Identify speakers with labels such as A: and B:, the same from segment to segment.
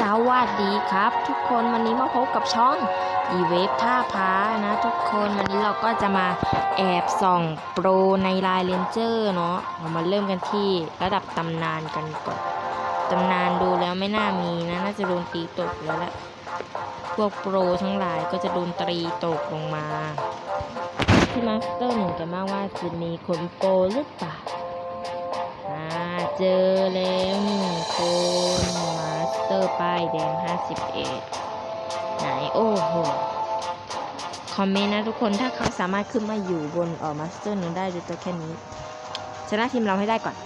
A: สวัสดีครับ ทุกคนวันนี้มาพบกับช่อง e w a v e ท่าพานะทุกคนวันนี้เราก็จะมาแอบส่องโปรในลายเลนเจอร์เนาะเรามาเริ่มกันที่ระดับตำนานกันก่อนตำนานดูแล้วไม่น่ามีนะ น่าจะโดนตีตกแล้วแหละพวกโปรทั้งหลายก็จะโดนตรีตกลงมาที่มาสเตอร์หนึ่งกันบ้างว่าจะมีคนโปรหรือเปล่าเจอแล้วหนึ่งคน เตอร์ป้ายแดง 51 ไหน โอ้โห คอมเมนต์นะทุกคนถ้าเขาสามารถขึ้นมาอยู่บนเออมาสเตอร์นั้นได้ด้วยตัวแค่นี้ ชนะทีมเราให้ได้ก่อน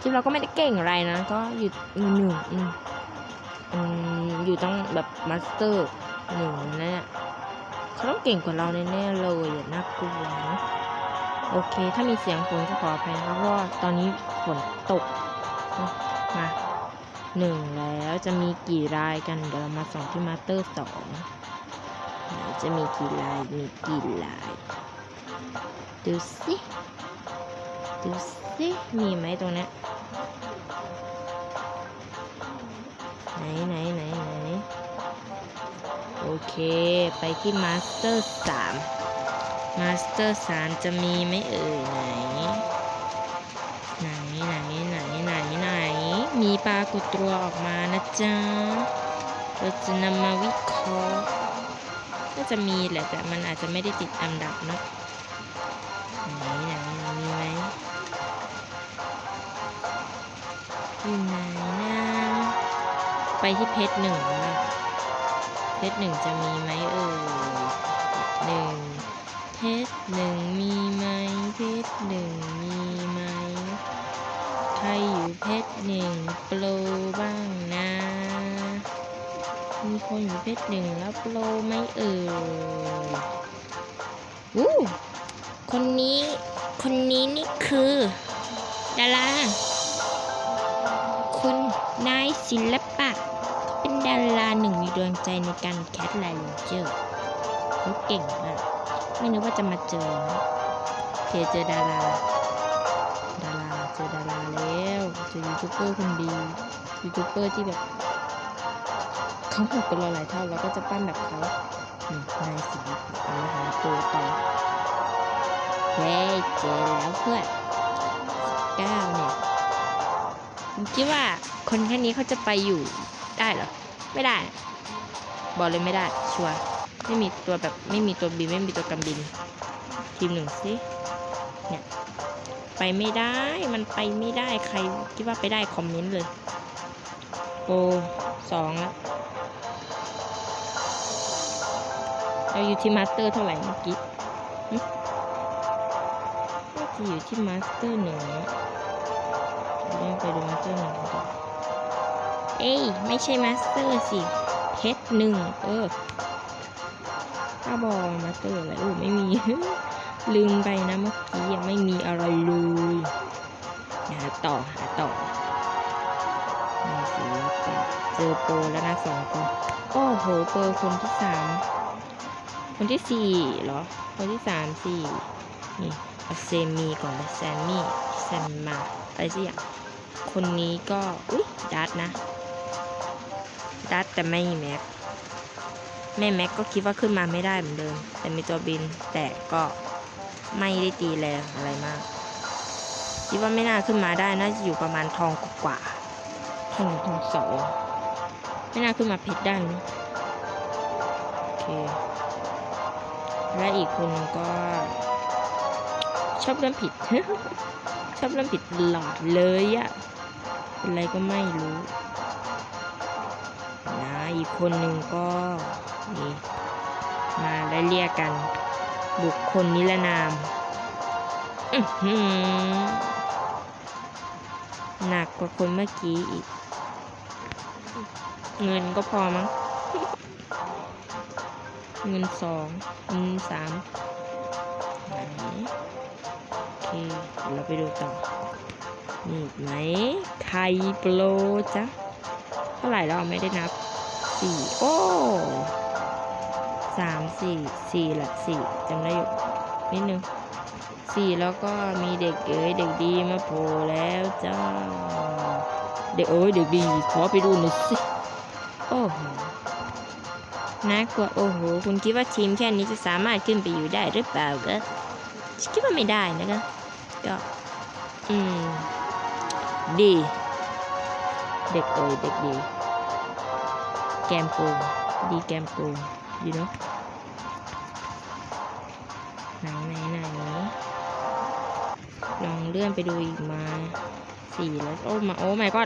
A: ทีมเราก็ไม่ได้เก่งอะไรนะ ก็อยู่หนึ่งอืมอยู่ต้องแบบมาสเตอร์หนึ่งนั่นแหละเขาต้องเก่งกว่าเราแน่ๆเลยอะน่ากลัวนะโอเค ถ้ามีเสียงฝนก็ขออภัยนะครับเพราะว่าตอนนี้ฝนตก มา หนึ่งแล้วจะมีกี่รายกัน เดี๋ยวเรามาส่องที่มาสเตอร์สองจะมีกี่ลาย มีกี่ลาย ดูสิ ดูสิ มีไหมตรงนี้ไหนไหนไหนไหนโอเค ไปที่มาสเตอร์สามมาสเตอร์สามจะมีไหมเอ่ยไหน มีปลากดตัวออกมานะจ๊ะ เราจะนำมาวิเคราะห์ก็จะมีแหละแต่มันอาจจะไม่ได้ติดอันดับเนอะไหนไหนมีไหมอยู่ไหนนะไปที่เพชรหนึ่งนะเพชรหนึ่งจะมีไหมเอ่ยหนึ่งเพชรหนึ่งมีไหมเพชรหนึ่งมีไหม ครอยู่เพชรหนึ่งโปรบ้างนะ มีคนอยู่เพชรหนึ่งแล้วโปรไหมเอ่ยวู้คนนี้ คนนี้นี่คือดาราคุณนายศิลปะเขาเป็นดาราหนึ่งมีดวงใจในการแคสไลน์เลนเจอร์เขาเก่งมาก ไม่นึกว่าจะมาเจอนะโอเคเจอดารา เจอดาราแล้วเจอยูทูบเบอร์คนดียูทูบเบอร์ที่แบบเขาหกกันเราหลายเท่าเราก็จะปั้นแบบเขานี่นายศิลปะเอาหาตัวต่อเฮ้ยเจอแล้วเพื่อนเก้าเนี่ยผมคิดว่าคนแค่นี้เขาจะไปอยู่ได้เหรอ ไม่ได้ บอกเลยไม่ได้ ชัวร์ไม่มีตัวแบบไม่มีตัวบิน ไม่มีตัวกันบิน ทีมหนึ่งสิ ไปไม่ได้ มันไปไม่ได้ใครคิดว่าไปได้คอมเมนต์เลยโอ้สองแล้วเราอยู่ที่มาสเตอร์เท่าไหร่เมื่อกี้หึน่าจะอยู่ที่มาสเตอร์หนึ่งเดี๋ยวไปดูมาสเตอร์หนึ่งก่อนเอ้ยไม่ใช่มาสเตอร์สิเพชรหนึ่งเออถ้าบอลมาสเตอร์อะไรโอ้ไม่มีลืมไปนะเมื่อกี้ยังไม่มีอะไรเลย ต่อหาต่อนศิลปะเจอโปรแล้วนะสองคนโอ้โหโปรคนที่สามคนที่สี่เหรอ คนที่สามสี่นี่เอาเซมีก่อนเลยแซมมี่แซมมาอะไรสักอย่างคนนี้ก็อุ้ยดัตนะดัตแต่ไม่แม็กแม่แม็กก็คิดว่าขึ้นมาไม่ได้เหมือนเดิม แต่มีตัวบินแต่ก็ไม่ได้ตีแรงอะไรมาก คิดว่าไม่น่าขึ้นมาได้น่าจะอยู่ประมาณทองกว่าทองทองสองไม่น่าขึ้นมาเพชรได้นะโอเคและอีกคนนึงก็ ชอบเล่นผิด ชอบเล่นผิดหลอดเลยอะเป็นอะไรก็ไม่รู้นะอีกคนหนึ่งก็นี่มาได้เรียกกัน บุคคลนิรนาม อือหือ หนักกว่าคนเมื่อกี้อีก เงินก็พอมั้ง เงินสองเงินสามไหนโอเคเดี๋ยวเราไปดูต่อนี่อีกไหมไข่โปรจ้ะเท่าไหร่แล้วไม่ได้นับสี่โอ้สามสี่สี่ละสี่จำได้อยู่นิดนึง สี่แล้วก็มีเด็กเอ๋ยเด็กดีมาโผล่แล้วจ้า เด็กเอ๋ยเด็กดีขอไปดูหน่อยสิ โอ้โหน่ากลัวโอ้โห คุณคิดว่าทีมแค่นี้จะสามารถขึ้นไปอยู่ได้หรือเปล่าก็คิดว่าไม่ได้นะคะก็อืม ดี เด็กเอ๋ยเด็กดี แกมโกงดีแกมโกงอยู่เนาะไหนไหนไหน ลองเลื่อนไปดูอีกมาสี่แล้วโอ้มาโอ้ไม่ก็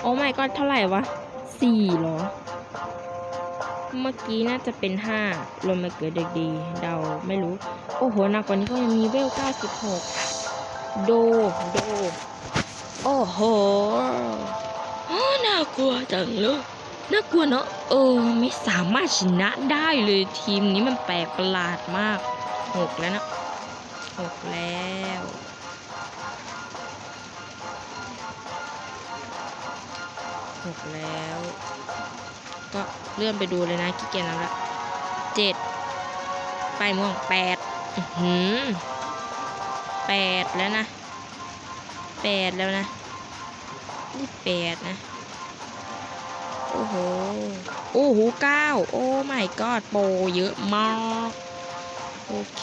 A: โอ้ไม่ก็เท่าไหร่วะสี่เหรอ เมื่อกี้น่าจะเป็นห้ารวมมาเกิดเด็กดี เดาไม่รู้ โอ้โหหนักกว่านี้ก็ยังมีเวล96โด โด โอ้โหอ้อน่ากลัวจังเลยน่ากลัวเนาะเออ ไม่สามารถชนะได้เลยทีมนี้มันแปลกประหลาดมากหกแล้วนะหกแล้ว หกแล้ว ก็เลื่อนไปดูเลยนะขี้เกียจนับละเจ็ดไปม่วงแปดอือหือแปดแล้วนะแปดแล้วนะนี่แปดนะ โอ้โห โอ้โหเก้าโอ้ไม่กอดโปรเยอะมาก โอเค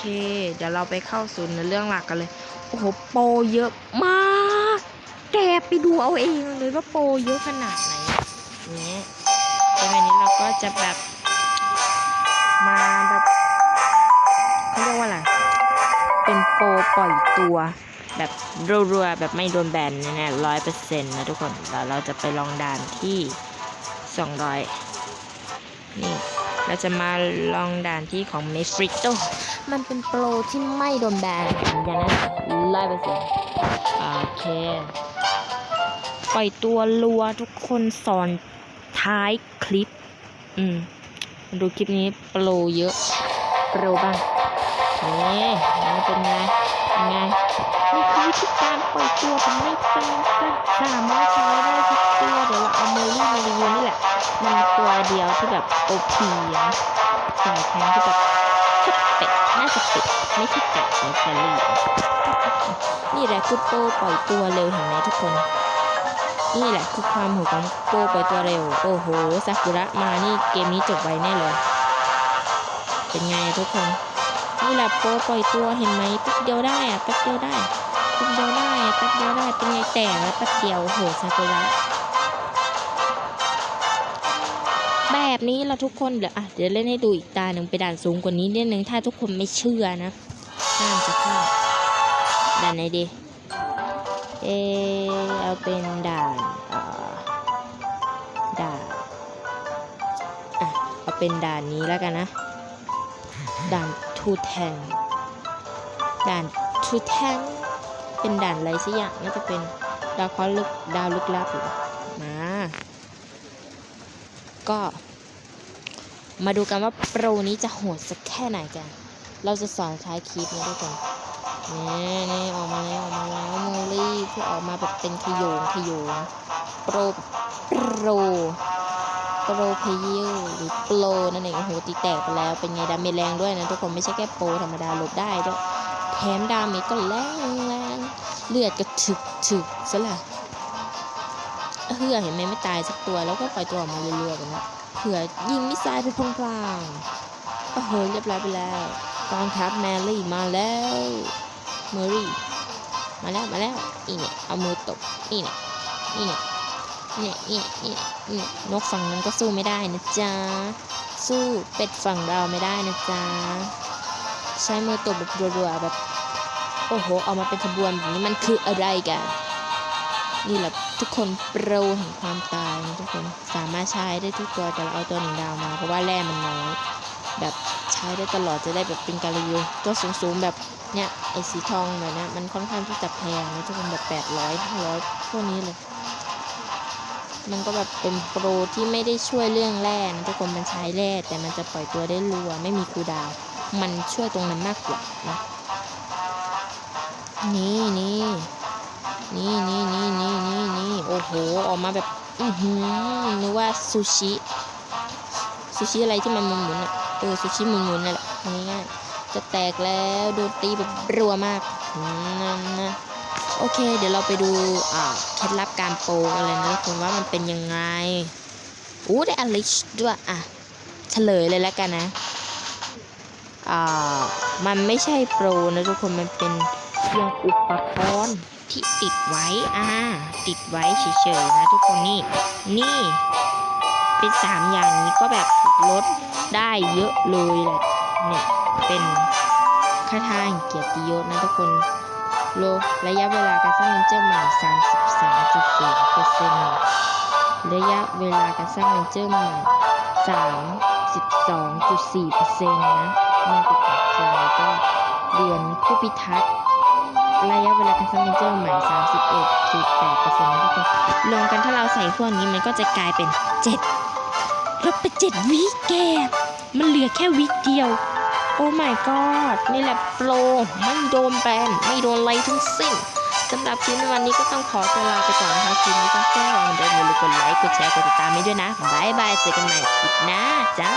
A: เดี๋ยวเราไปเข้าสู่ในเรื่องหลักกันเลย โอ้โห โปรเยอะมาก แกไปดูเอาเองเลยว่าโปรเยอะขนาดไหน อย่างนี้แต่วันนี้เราก็จะแบบมาแบบเขาเรียกว่าอะไรเป็นโปรปล่อยตัวแบบรัวๆแบบไม่โดนแบนแน่ร้อยเปอร์เซ็นต์นะทุกคนแล้วเราจะไปลองด่านที่สองร้อยนี่ เราจะมาลองด่านที่ของเมฟริโตมันเป็นโปรที่ไม่โดนแบนอย่างนั้นร้อยเปอร์เซ็นต์โอเค ปล่อยตัวรัวทุกคนสอน ท้ายคลิป อืมมาดูคลิปนี้โปรเยอะโปรบ้างนี่นี่เป็นไงเป็นไงนี่คือวิธีการปล่อยตัวเป็นไม่เป็นก็สามารถใช้ได้ทุกตัวเดี๋ยวเราเอาเมอรี่มารีวิวนี่แหละมันตัวเดียวที่แบบโอพีนะสายแทงที่แบบชุดเป็ดน่าจะเป็ดไม่ใช่เป็ดนะแคลรี่นี่แหละคือโปรปล่อยตัวเร็วเห็นไหมทุกคน นี่แหละคือความโหดของโปรปล่อยตัวเร็ว โอ้โหซากุระมานี่เกมนี้จบไวแน่เลย เป็นไงทุกคนนี่แหละโปรปล่อยตัวเห็นไหมแป๊บเดียวได้อะแป๊บเดียวได้แป๊บเดียวได้อะแป๊บเดียวได้เป็นไงแต่แล้วแป๊บเดียวโอ้โหซากุระแบบนี้เราทุกคนเดี๋ยวอะเดี๋ยวเล่นให้ดูอีกตาหนึ่งไปด่านสูงกว่านี้นิดนึงถ้าทุกคนไม่เชื่อนะห้ามจะเข้าด่านไหนดีเอ เอาเป็นด่านอ่อด่านอะเอาเป็นด่านนี้แล้วกันนะ ด่านทูแทงด่านทูแทงเป็นด่านอะไรสักอย่างน่าจะเป็นดาวเคราะห์ลึกดาวลึกลับหรอมาก็ มาดูกันว่าโปรนี้จะโหดสักแค่ไหนกัน เราจะสอนท้ายคลิปนี้ด้วยกัน นี่นี่ออกมาแล้วออกมาแล้วโมลี่ที่ออกมาแบบเป็นขยงขยงโปรโปรโปรเพเยอร์หรือโปรนั่นเองโอ้โหตีแตกไปแล้วเป็นไงดาเมจแรงด้วยนะทุกคนไม่ใช่แค่โปรธรรมดาหลบได้ด้วยแถมดาเมจก็แรงแรงเลือดก็ถึกถึกซะละเฮือเห็นไหมไม่ตายสักตัวแล้วก็ปล่อยตัวออกมาเรื่อยๆกันนะเผื่อยิงมิสไซล์ไปพลางๆโอ้โหเรียบร้อยไปแล้วกองทัพแมรี่มาแล้ว เมอรี่มาแล้วมาแล้วนี่เนี่ยเอามือตบนี่เนี่ยนี่เนี่ยเนี่ยเนี่ยเนี่ยเนี่ยนกฝั่งนั้นก็สู้ไม่ได้นะจ๊ะสู้เป็ดฝั่งเราไม่ได้นะจ๊ะใช้มือตบแบบรัวๆแบบโอ้โหเอามาเป็นขบวนแบบนี้มันคืออะไรกันนี่แหละทุกคนโปรแห่งความตายนะทุกคนสามารถใช้ได้ทุกตัวแต่เราเอาตัวหนึ่งดาวมาเพราะว่าแร่มันน้อยแบบใช้ได้ตลอดจะได้แบบเป็นการรีวิวตัวสูงๆแบบ เนี่ยไอ้สีทองแบบนี้มันค่อนข้างที่จะแพงนะทุกคนแบบ800 500พวกนี้เลย มันก็แบบเป็นโปรที่ไม่ได้ช่วยเรื่องแร่นะทุกคนมันใช้แร่แต่มันจะปล่อยตัวได้รัว ไม่มีคูดาว มันช่วยตรงนั้นมากกว่านะนี่นี่นี่นี่นี่นี่นี่นี่โอ้โหออกมาแบบอือหือนึกว่าซูชิซูชิอะไรที่มันหมุนๆอะเออซูชิหมุนๆนั่นแหละง่ายๆ จะแตกแล้วโดนตีแบบรัวมากนั่นนะโอเค เดี๋ยวเราไปดูเคล็ดลับการโปรกันเลยนะทุกคนว่ามันเป็นยังไงอู้ได้อลิชด้วยอะเฉลยเลยแล้วกันนะอ่ามันไม่ใช่โปรนะทุกคนมันเป็นเพียงอุปกรณ์ที่ติดไว้อ่าติดไว้เฉยๆนะทุกคนนี่นี่เป็นสามอย่างนี้ก็แบบลดได้เยอะเลยแหละเนี่ย เป็นค่าทางเกียรติยศนะทุกคนโลระยะเวลาการสร้างเลนเจอร์ใหม่33.4เปอร์เซ็นต์ระยะเวลาการสร้างเลนเจอร์ใหม่32.4เปอร์เซ็นต์นะเมื่อติดปัจจัยก็เดือนผู้พิทักษ์ระยะเวลาการสร้างเลนเจอร์ใหม่31.8เปอร์เซ็นต์นะทุกคนรวมกันถ้าเราใส่พวกนี้มันก็จะกลายเป็น7ลดไปเจ็ดวิแกมันเหลือแค่วิเดียว โอ้ my god นี่แหละโปร ไม่โดนแบน ไม่โดนอะไรทั้งสิ้นสำหรับคลิปในวันนี้ก็ต้องขอตัวลาไปก่อนนะคะคลิปนี้ก็แค่ลองเดินอย่าลืมกดไลค์ กดแชร์ กดติดตามให้ด้วยนะบายบายเจอกันใหม่คลิปหน้าจ้า